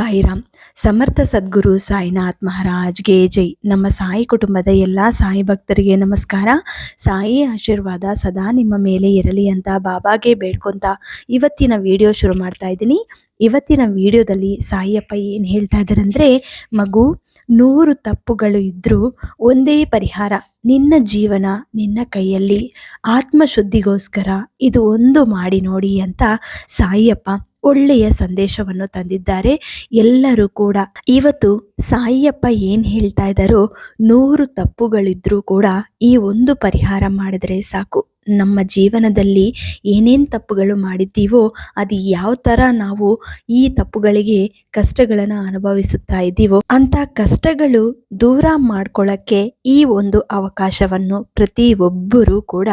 ಸಾಯಿರಾಮ್ ಸಮರ್ಥ ಸದ್ಗುರು ಸಾಯಿನಾಥ್ ಮಹಾರಾಜ್ಗೆ ಜೈ. ನಮ್ಮ ಸಾಯಿ ಕುಟುಂಬದ ಎಲ್ಲ ಸಾಯಿ ಭಕ್ತರಿಗೆ ನಮಸ್ಕಾರ. ಸಾಯಿ ಆಶೀರ್ವಾದ ಸದಾ ನಿಮ್ಮ ಮೇಲೆ ಇರಲಿ ಅಂತ ಬಾಬಾಗೆ ಬೇಡ್ಕೊಂತ ಇವತ್ತಿನ ವಿಡಿಯೋ ಶುರು ಮಾಡ್ತಾ ಇದ್ದೀನಿ. ಇವತ್ತಿನ ವಿಡಿಯೋದಲ್ಲಿ ಸಾಯಿಯಪ್ಪ ಏನು ಹೇಳ್ತಾ ಇದ್ದಾರೆ ಮಗು, ನೂರು ತಪ್ಪುಗಳು ಇದ್ದರೂ ಒಂದೇ ಪರಿಹಾರ. ನಿನ್ನ ಜೀವನ ನಿನ್ನ ಕೈಯಲ್ಲಿ. ಆತ್ಮಶುದ್ಧಿಗೋಸ್ಕರ ಇದು ಒಂದು ಮಾಡಿ ನೋಡಿ ಅಂತ ಸಾಯಿಯಪ್ಪ ಒಳ್ಳೆಯ ಸಂದೇಶವನ್ನು ತಂದಿದ್ದಾರೆ. ಎಲ್ಲರೂ ಕೂಡ ಇವತ್ತು ಸಾಯಿಯಪ್ಪ ಏನು ಹೇಳ್ತಾ ಇದ್ದಾರೋ ನೂರು ತಪ್ಪುಗಳಿದ್ರೂ ಕೂಡ ಈ ಒಂದು ಪರಿಹಾರ ಮಾಡಿದರೆ ಸಾಕು. ನಮ್ಮ ಜೀವನದಲ್ಲಿ ಏನೇನು ತಪ್ಪುಗಳು ಮಾಡಿದ್ದೀವೋ ಅದು ಯಾವ ಥರ ನಾವು ಈ ತಪ್ಪುಗಳಿಗೆ ಕಷ್ಟಗಳನ್ನು ಅನುಭವಿಸುತ್ತಾ ಇದ್ದೀವೋ ಅಂಥ ಕಷ್ಟಗಳು ದೂರ ಮಾಡ್ಕೊಳ್ಳೋಕ್ಕೆ ಈ ಒಂದು ಅವಕಾಶವನ್ನು ಪ್ರತಿಯೊಬ್ಬರೂ ಕೂಡ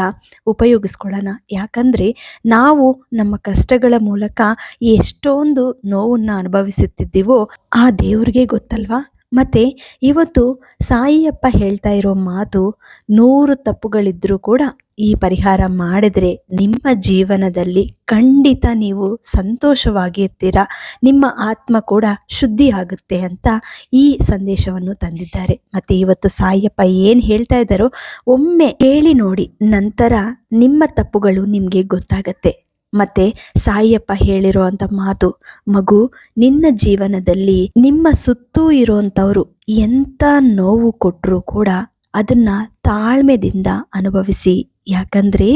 ಉಪಯೋಗಿಸ್ಕೊಳ್ಳೋಣ. ಯಾಕಂದರೆ ನಾವು ನಮ್ಮ ಕಷ್ಟಗಳ ಮೂಲಕ ಎಷ್ಟೊಂದು ನೋವನ್ನು ಅನುಭವಿಸುತ್ತಿದ್ದೀವೋ ಆ ದೇವ್ರಿಗೆ ಗೊತ್ತಲ್ವಾ? ಮತ್ತು ಇವತ್ತು ಸಾಯಿಯಪ್ಪ ಹೇಳ್ತಾ ಇರೋ ಮಾತು ನೂರು ತಪ್ಪುಗಳಿದ್ದರೂ ಕೂಡ ಈ ಪರಿಹಾರ ಮಾಡಿದ್ರೆ ನಿಮ್ಮ ಜೀವನದಲ್ಲಿ ಖಂಡಿತ ನೀವು ಸಂತೋಷವಾಗಿರ್ತೀರ ನಿಮ್ಮ ಆತ್ಮ ಕೂಡ ಶುದ್ಧಿ ಆಗುತ್ತೆ ಅಂತ ಈ ಸಂದೇಶವನ್ನು ತಂದಿದ್ದಾರೆ. ಮತ್ತು ಇವತ್ತು ಸಾಯಿಯಪ್ಪ ಏನು ಹೇಳ್ತಾ ಇದ್ದಾರೋ ಒಮ್ಮೆ ಕೇಳಿ ನೋಡಿ, ನಂತರ ನಿಮ್ಮ ತಪ್ಪುಗಳು ನಿಮಗೆ ಗೊತ್ತಾಗತ್ತೆ. ಮತ್ತೆ ಸಾಯಿಯಪ್ಪ ಹೇಳಿರುವಂಥ ಮಾತು, ಮಗು, ನಿನ್ನ ಜೀವನದಲ್ಲಿ ನಿಮ್ಮ ಸುತ್ತೂ ಇರುವಂತವ್ರು ಎಂತ ನೋವು ಕೊಟ್ಟರೂ ಕೂಡ ಅದನ್ನ ತಾಳ್ಮೆದಿಂದ ಅನುಭವಿಸಿ. ಯಾಕಂದ್ರೆ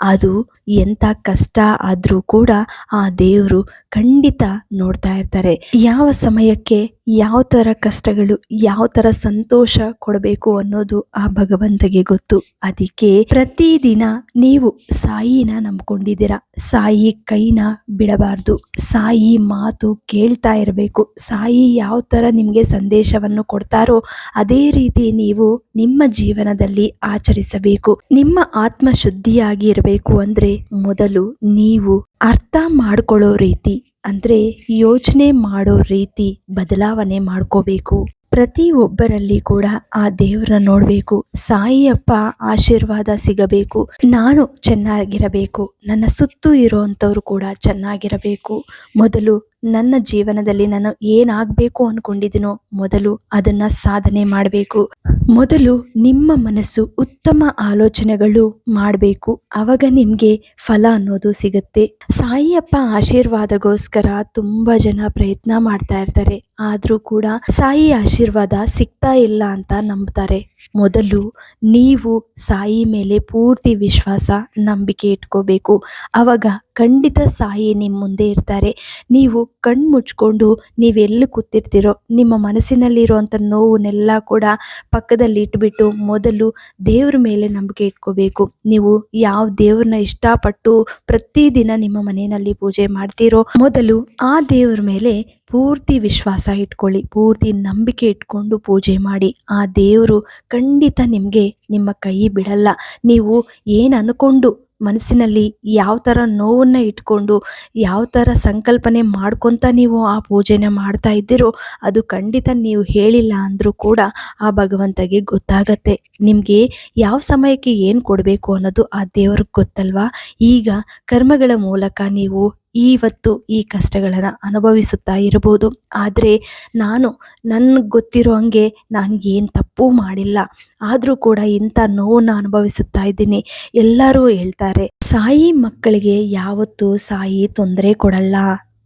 ಅದು ಎಂಥ ಕಷ್ಟ ಆದರೂ ಕೂಡ ಆ ದೇವರು ಖಂಡಿತ ನೋಡ್ತಾ ಇರ್ತಾರೆ. ಯಾವ ಸಮಯಕ್ಕೆ ಯಾವ ಥರ ಕಷ್ಟಗಳು, ಯಾವ ಥರ ಸಂತೋಷ ಕೊಡಬೇಕು ಅನ್ನೋದು ಆ ಭಗವಂತಗೆ ಗೊತ್ತು. ಅದಕ್ಕೆ ಪ್ರತಿದಿನ ನೀವು ಸಾಯಿನ ನಂಬ್ಕೊಂಡಿದ್ದೀರಾ? ಸಾಯಿ ಕೈನ ಬಿಡಬಾರ್ದು. ಸಾಯಿ ಮಾತು ಕೇಳ್ತಾ ಇರಬೇಕು. ಸಾಯಿ ಯಾವ ಥರ ನಿಮಗೆ ಸಂದೇಶವನ್ನು ಕೊಡ್ತಾರೋ ಅದೇ ರೀತಿ ನೀವು ನಿಮ್ಮ ಜೀವನದಲ್ಲಿ ಆಚರಿಸಬೇಕು. ನಿಮ್ಮ ಆತ್ಮ ಶುದ್ಧಿಯಾಗಿ ಇರಬೇಕು ಅಂದ್ರೆ ಮೊದಲು ನೀವು ಅರ್ಥ ಮಾಡ್ಕೊಳ್ಳೋ ರೀತಿ ಅಂದ್ರೆ ಯೋಚನೆ ಮಾಡೋ ರೀತಿ ಬದಲಾವಣೆ ಮಾಡ್ಕೋಬೇಕು. ಪ್ರತಿ ಒಬ್ಬರಲ್ಲಿ ಕೂಡ ಆ ದೇವರನ್ನ ನೋಡಬೇಕು. ಸಾಯಿಯಪ್ಪ ಆಶೀರ್ವಾದ ಸಿಗಬೇಕು. ನಾನು ಚೆನ್ನಾಗಿರಬೇಕು. ನನ್ನ ಸುತ್ತು ಇರೋವಂಥವ್ರು ಕೂಡ ಚೆನ್ನಾಗಿರಬೇಕು. ಮೊದಲು ನನ್ನ ಜೀವನದಲ್ಲಿ ನಾನು ಏನಾಗಬೇಕು ಅಂದ್ಕೊಂಡಿದ್ದೀನೋ ಮೊದಲು ಅದನ್ನ ಸಾಧನೆ ಮಾಡಬೇಕು. ಮೊದಲು ನಿಮ್ಮ ಮನಸ್ಸು ಉತ್ತಮ ಆಲೋಚನೆಗಳು ಮಾಡಬೇಕು. ಅವಾಗ ನಿಮಗೆ ಫಲ ಅನ್ನೋದು ಸಿಗುತ್ತೆ. ಸಾಯಿಯಪ್ಪ ಆಶೀರ್ವಾದಗೋಸ್ಕರ ತುಂಬ ಜನ ಪ್ರಯತ್ನ ಮಾಡ್ತಾ ಇರ್ತಾರೆ. ಆದರೂ ಕೂಡ ಸಾಯಿ ಆಶೀರ್ವಾದ ಸಿಗ್ತಾ ಇಲ್ಲ ಅಂತ ನಂಬ್ತಾರೆ. ಮೊದಲು ನೀವು ಸಾಯಿ ಮೇಲೆ ಪೂರ್ತಿ ವಿಶ್ವಾಸ, ನಂಬಿಕೆ ಇಟ್ಕೋಬೇಕು. ಆವಾಗ ಖಂಡಿತ ಸಾಯಿ ನಿಮ್ಮ ಮುಂದೆ ಇರ್ತಾರೆ. ನೀವು ಕಣ್ಣು ಮುಚ್ಕೊಂಡು ನೀವೆಲ್ಲಿ ಕೂತಿರ್ತೀರೋ, ನಿಮ್ಮ ಮನಸ್ಸಿನಲ್ಲಿರುವಂಥ ನೋವನ್ನೆಲ್ಲ ಕೂಡ ಪಕ್ಕದಲ್ಲಿ ಇಟ್ಬಿಟ್ಟು ಮೊದಲು ದೇವ್ರ ಮೇಲೆ ನಂಬಿಕೆ ಇಟ್ಕೋಬೇಕು. ನೀವು ಯಾವ ದೇವ್ರನ್ನ ಇಷ್ಟಪಟ್ಟು ಪ್ರತಿದಿನ ನಿಮ್ಮ ಮನೆಯಲ್ಲಿ ಪೂಜೆ ಮಾಡ್ತೀರೋ, ಮೊದಲು ಆ ದೇವ್ರ ಮೇಲೆ ಪೂರ್ತಿ ವಿಶ್ವಾಸ ಇಟ್ಕೊಳ್ಳಿ, ಪೂರ್ತಿ ನಂಬಿಕೆ ಇಟ್ಕೊಂಡು ಪೂಜೆ ಮಾಡಿ. ಆ ದೇವರು ಖಂಡಿತ ನಿಮಗೆ ನಿಮ್ಮ ಕೈ ಬಿಡಲ್ಲ. ನೀವು ಏನು ಅನ್ಕೊಂಡು ಮನಸ್ಸಿನಲ್ಲಿ ಯಾವ ಥರ ನೋವನ್ನು ಇಟ್ಕೊಂಡು, ಯಾವ ಥರ ಸಂಕಲ್ಪನೆ ಮಾಡ್ಕೊತ ನೀವು ಆ ಪೂಜೆನ ಮಾಡ್ತಾ ಇದ್ದೀರೋ, ಅದು ಖಂಡಿತ ನೀವು ಹೇಳಿಲ್ಲ ಅಂದರೂ ಕೂಡ ಆ ಭಗವಂತಗೆ ಗೊತ್ತಾಗತ್ತೆ. ನಿಮಗೆ ಯಾವ ಸಮಯಕ್ಕೆ ಏನು ಕೊಡಬೇಕು ಅನ್ನೋದು ಆ ದೇವ್ರಿಗೆ ಗೊತ್ತಲ್ವಾ? ಈಗ ಕರ್ಮಗಳ ಮೂಲಕ ನೀವು ಇವತ್ತು ಈ ಕಷ್ಟಗಳನ್ನು ಅನುಭವಿಸುತ್ತಾ ಇರಬಹುದು. ಆದರೆ ನಾನು ನನಗೆ ಗೊತ್ತಿರೋ ಹಂಗೆ ನಾನು ಏನು ತಪ್ಪು ಮಾಡಿಲ್ಲ. ಆದರೂ ಕೂಡ ಇಂಥ ನೋವನ್ನು ಅನುಭವಿಸುತ್ತಾ ಇದ್ದೀನಿ. ಎಲ್ಲರೂ ಹೇಳ್ತಾರೆ, ಸಾಯಿ ಮಕ್ಕಳಿಗೆ ಯಾವತ್ತೂ ಸಾಯಿ ತೊಂದರೆ ಕೊಡಲ್ಲ.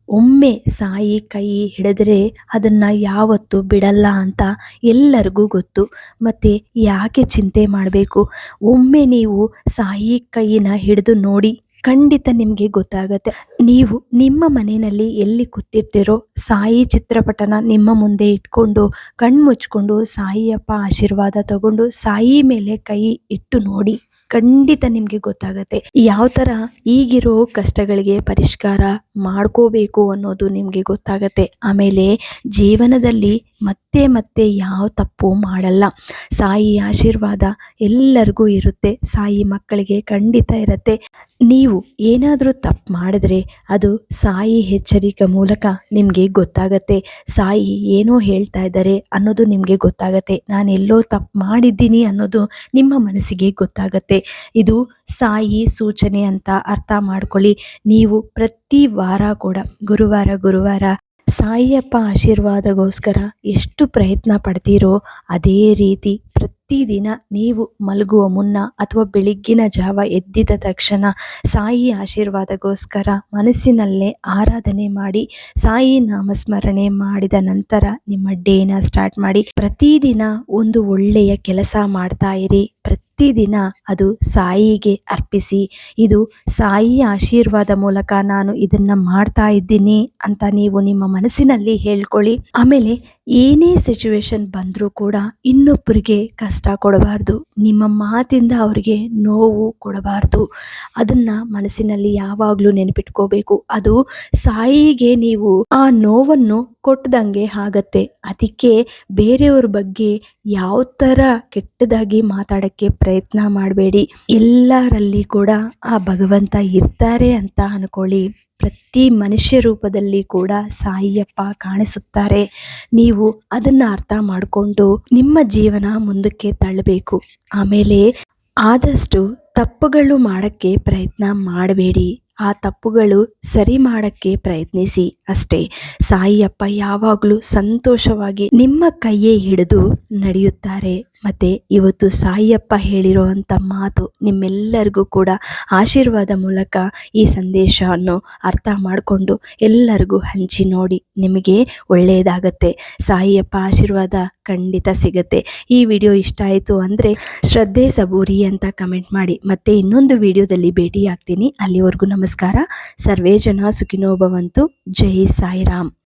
ಒಮ್ಮೆ ಸಾಯಿ ಕೈ ಹಿಡಿದ್ರೆ ಅದನ್ನು ಯಾವತ್ತು ಬಿಡಲ್ಲ ಅಂತ ಎಲ್ಲರಿಗೂ ಗೊತ್ತು. ಮತ್ತು ಯಾಕೆ ಚಿಂತೆ ಮಾಡಬೇಕು? ಒಮ್ಮೆ ನೀವು ಸಾಯಿ ಕೈನ ಹಿಡಿದು ನೋಡಿ ಖಂಡಿತ ನಿಮಗೆ ಗೊತ್ತಾಗತ್ತೆ. ನೀವು ನಿಮ್ಮ ಮನೆಯಲ್ಲಿ ಎಲ್ಲಿ ಕೂತಿರ್ತೀರೋ ಸಾಯಿ ಚಿತ್ರಪಟನ ನಿಮ್ಮ ಮುಂದೆ ಇಟ್ಕೊಂಡು, ಕಣ್ಣು ಮುಚ್ಕೊಂಡು ಸಾಯಿಯಪ್ಪ ಆಶೀರ್ವಾದ ತಗೊಂಡು ಸಾಯಿ ಮೇಲೆ ಕೈ ಇಟ್ಟು ನೋಡಿ ಖಂಡಿತ ನಿಮಗೆ ಗೊತ್ತಾಗತ್ತೆ. ಯಾವ ಥರ ಈಗಿರೋ ಕಷ್ಟಗಳಿಗೆ ಪರಿಷ್ಕಾರ ಮಾಡ್ಕೋಬೇಕು ಅನ್ನೋದು ನಿಮಗೆ ಗೊತ್ತಾಗತ್ತೆ. ಆಮೇಲೆ ಜೀವನದಲ್ಲಿ ಮತ್ತೆ ಮತ್ತೆ ಯಾವ ತಪ್ಪು ಮಾಡಲ್ಲ. ಸಾಯಿ ಆಶೀರ್ವಾದ ಎಲ್ಲರಿಗೂ ಇರುತ್ತೆ. ಸಾಯಿ ಮಕ್ಕಳಿಗೆ ಖಂಡಿತ ಇರುತ್ತೆ. ನೀವು ಏನಾದರೂ ತಪ್ಪು ಮಾಡಿದ್ರೆ ಅದು ಸಾಯಿ ಎಚ್ಚರಿಕೆ ಮೂಲಕ ನಿಮಗೆ ಗೊತ್ತಾಗತ್ತೆ. ಸಾಯಿ ಏನೋ ಹೇಳ್ತಾ ಇದ್ದಾರೆ ಅನ್ನೋದು ನಿಮಗೆ ಗೊತ್ತಾಗತ್ತೆ. ನಾನು ಎಲ್ಲೋ ತಪ್ಪು ಮಾಡಿದ್ದೀನಿ ಅನ್ನೋದು ನಿಮ್ಮ ಮನಸ್ಸಿಗೆ ಗೊತ್ತಾಗತ್ತೆ. ಇದು ಸಾಯಿ ಸೂಚನೆ ಅಂತ ಅರ್ಥ ಮಾಡ್ಕೊಳ್ಳಿ. ನೀವು ಪ್ರತಿ ವಾರ ಕೂಡ, ಗುರುವಾರ ಗುರುವಾರ ಸಾಯಿಯಪ್ಪ ಆಶೀರ್ವಾದಗೋಸ್ಕರ ಎಷ್ಟು ಪ್ರಯತ್ನ ಪಡ್ತೀರೋ ಅದೇ ರೀತಿ ಪ್ರತಿದಿನ ನೀವು ಮಲಗುವ ಮುನ್ನ ಅಥವಾ ಬೆಳಗ್ಗಿನ ಜಾವ ಎದ್ದಿದ ತಕ್ಷಣ ಸಾಯಿ ಆಶೀರ್ವಾದಗೋಸ್ಕರ ಮನಸ್ಸಿನಲ್ಲೇ ಆರಾಧನೆ ಮಾಡಿ, ಸಾಯಿ ನಾಮಸ್ಮರಣೆ ಮಾಡಿದ ನಂತರ ನಿಮ್ಮ ಡೇನ ಸ್ಟಾರ್ಟ್ ಮಾಡಿ, ಪ್ರತಿದಿನ ಒಂದು ಒಳ್ಳೆಯ ಕೆಲಸ ಮಾಡ್ತಾ ಇರಿ. ಪ್ರತಿದಿನ ಅದು ಸಾಯಿಗೆ ಅರ್ಪಿಸಿ, ಇದು ಸಾಯಿಯ ಆಶೀರ್ವಾದ ಮೂಲಕ ನಾನು ಇದನ್ನ ಮಾಡ್ತಾ ಇದ್ದೀನಿ ಅಂತ ನೀವು ನಿಮ್ಮ ಮನಸ್ಸಿನಲ್ಲಿ ಹೇಳ್ಕೊಳ್ಳಿ. ಆಮೇಲೆ ಏನೇ ಸಿಚುವೇಶನ್ ಬಂದರೂ ಕೂಡ ಇನ್ನೊಬ್ಬರಿಗೆ ಕಷ್ಟ ಕೊಡಬಾರ್ದು. ನಿಮ್ಮ ಮಾತಿಂದ ಅವರಿಗೆ ನೋವು ಕೊಡಬಾರ್ದು. ಅದನ್ನ ಮನಸ್ಸಿನಲ್ಲಿ ಯಾವಾಗಲೂ ನೆನಪಿಟ್ಕೋಬೇಕು. ಅದು ಸಾಯಿಗೆ ನೀವು ಆ ನೋವನ್ನು ಕೊಟ್ಟದಂಗೆ ಆಗತ್ತೆ. ಅದಕ್ಕೆ ಬೇರೆಯವ್ರ ಬಗ್ಗೆ ಯಾವ ಥರ ಕೆಟ್ಟದಾಗಿ ಮಾತಾಡೋಕ್ಕೆ ಪ್ರಯತ್ನ ಮಾಡಬೇಡಿ. ಎಲ್ಲರಲ್ಲಿ ಕೂಡ ಆ ಭಗವಂತ ಇರ್ತಾರೆ ಅಂತ ಅನ್ಕೊಳ್ಳಿ. ಪ್ರತಿ ಮನುಷ್ಯ ರೂಪದಲ್ಲಿ ಕೂಡ ಸಾಯಿಯಪ್ಪ ಕಾಣಿಸುತ್ತಾರೆ. ನೀವು ಅದನ್ನ ಅರ್ಥ ಮಾಡಿಕೊಂಡು ನಿಮ್ಮ ಜೀವನ ಮುಂದಕ್ಕೆ ತಳ್ಳಬೇಕು. ಆಮೇಲೆ ಆದಷ್ಟು ತಪ್ಪುಗಳು ಮಾಡೋಕ್ಕೆ ಪ್ರಯತ್ನ ಮಾಡಬೇಡಿ. ಆ ತಪ್ಪುಗಳು ಸರಿ ಮಾಡೋಕ್ಕೆ ಪ್ರಯತ್ನಿಸಿ ಅಷ್ಟೇ. ಸಾಯಿಯಪ್ಪ ಯಾವಾಗಲೂ ಸಂತೋಷವಾಗಿ ನಿಮ್ಮ ಕೈಯೇ ಹಿಡಿದು ನಡೆಯುತ್ತಾರೆ. ಮತ್ತು ಇವತ್ತು ಸಾಯಿಯಪ್ಪ ಹೇಳಿರುವಂಥ ಮಾತು ನಿಮ್ಮೆಲ್ಲರಿಗೂ ಕೂಡ ಆಶೀರ್ವಾದ ಮೂಲಕ ಈ ಸಂದೇಶವನ್ನು ಅರ್ಥ ಮಾಡಿಕೊಂಡು ಎಲ್ಲರಿಗೂ ಹಂಚಿ ನೋಡಿ ನಿಮಗೆ ಒಳ್ಳೆಯದಾಗತ್ತೆ. ಸಾಯಿಯಪ್ಪ ಆಶೀರ್ವಾದ ಖಂಡಿತ ಸಿಗತ್ತೆ. ಈ ವಿಡಿಯೋ ಇಷ್ಟ ಆಯಿತು ಅಂದರೆ ಶ್ರದ್ಧೆ ಸಬೂರಿ ಅಂತ ಕಮೆಂಟ್ ಮಾಡಿ. ಮತ್ತೆ ಇನ್ನೊಂದು ವಿಡಿಯೋದಲ್ಲಿ ಭೇಟಿಯಾಗ್ತೀನಿ. ಅಲ್ಲಿವರೆಗೂ ನಮಸ್ಕಾರ. ಸರ್ವೇ ಜನ ಸುಖಿನೋಭವಂತು. ಜೈ ಸಾಯಿರಾಮ್.